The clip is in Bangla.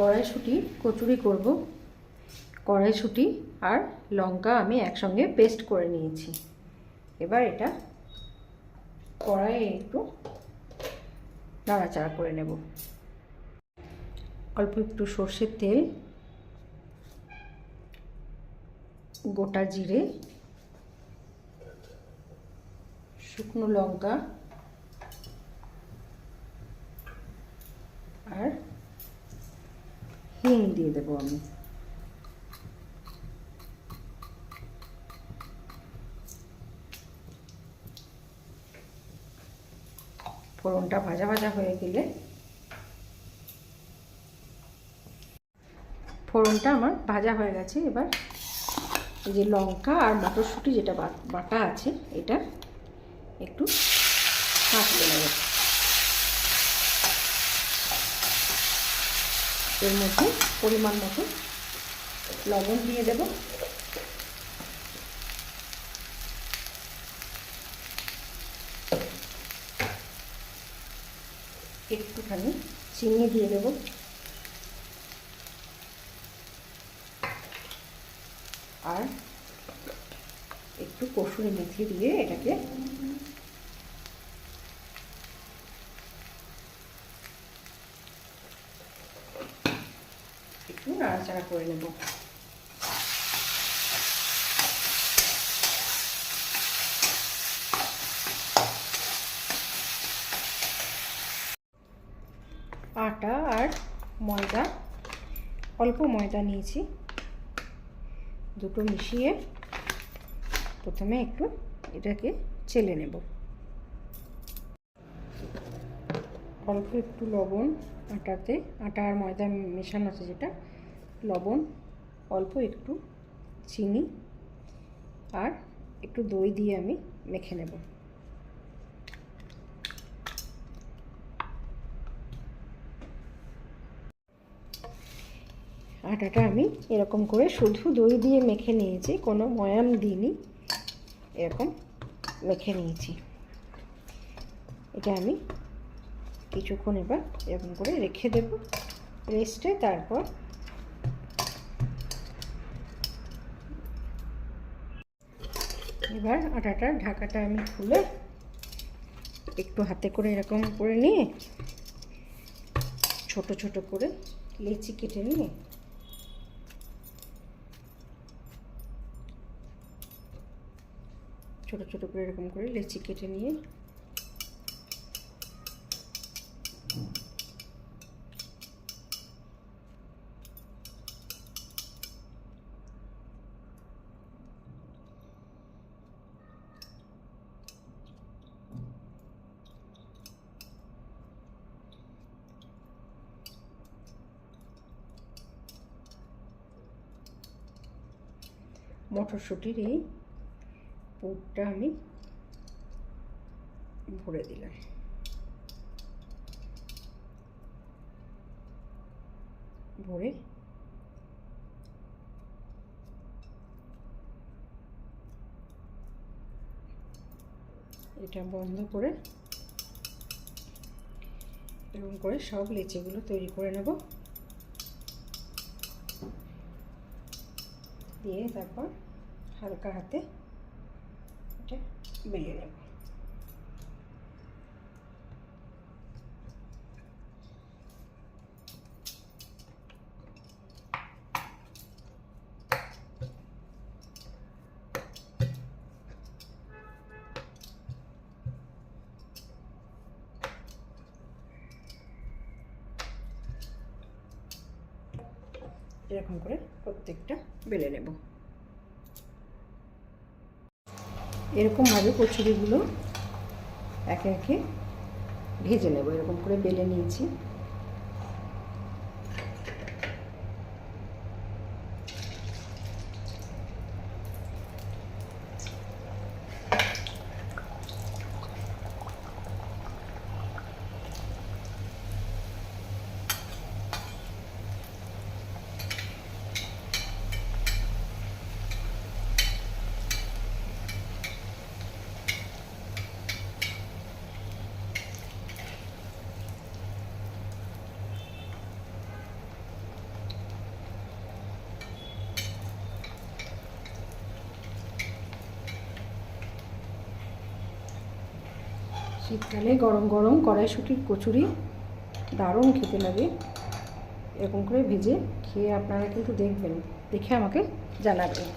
কড়াইশুঁটি, কচুরি করব। কড়াইশুঁটি আর লঙ্কা আমি একসঙ্গে পেস্ট করে নিয়েছি। এবার এটা কড়াইয়ে একটু নাড়াচাড়া করে নেব। অল্প একটু সর্ষের তেল, গোটা জিরে, শুকনো লঙ্কা আর হিং দিয়ে দেবো আমি। ফোড়নটা ভাজা ভাজা হয়ে গেলে ফোড়নটা আমার ভাজা হয়ে গেছে। এবার এই যে লঙ্কা আর মটরশুঁটি যেটা বাটা আছে, এটা একটু কাটতে নেব এর মধ্যে পরিমাণ মতো লবণ দিয়ে দেব। একটুখানি চিনি দিয়ে দেব। আর একটু কসুরি মেথি দিয়ে এটাকে একটু নাড়াচাড়া করে নেব আটা আর ময়দা, অল্প ময়দা নিয়েছি। দুটো মিশিয়ে প্রথমে একটু এটাকে চেলে নেব। অল্প একটু লবণ আটাতে, আটা আর ময়দা মেশানো আছে যেটা, লবণ, অল্প একটু চিনি আর একটু দই দিয়ে আমি মেখে নেব। আটাটা আমি এরকম করে শুধু দই দিয়ে মেখে নিয়েছি, কোনো ময়াম দিইনি, এরকম মেখে নিয়েছি। এটা আমি কিছুক্ষণ এবার এরকম করে রেখে দেব। রেস্টে তারপর এবার আটাটার ঢাকাটা আমি খুলে একটু হাতে করে এরকম করে নিয়ে ছোট ছোট করে লেচি কেটে নিয়ে ছোট ছোট করে এরকম করে লেচি কেটে নিয়ে মটরশুঁটির এই পুরটা আমি ভরে দিলাম। ভরে এটা বন্ধ করে এরকম করে সব লেচিগুলো তৈরি করে নেব। দিয়ে তারপর হালকা হাতে এটা বেলে নেব। এরকম করে প্রত্যেকটা বেলে নেব। এরকমভাবে কচুরিগুলো একে একে ভেজে নেব। এরকম করে বেলে নিয়েছি। শীতকালে গরম গরম কড়াইশুটির কচুরি দারুণ খেতে লাগে। এরকম করে ভেজে খেয়ে আপনারা কিন্তু দেখবেন, দেখে আমাকে জানাবেন।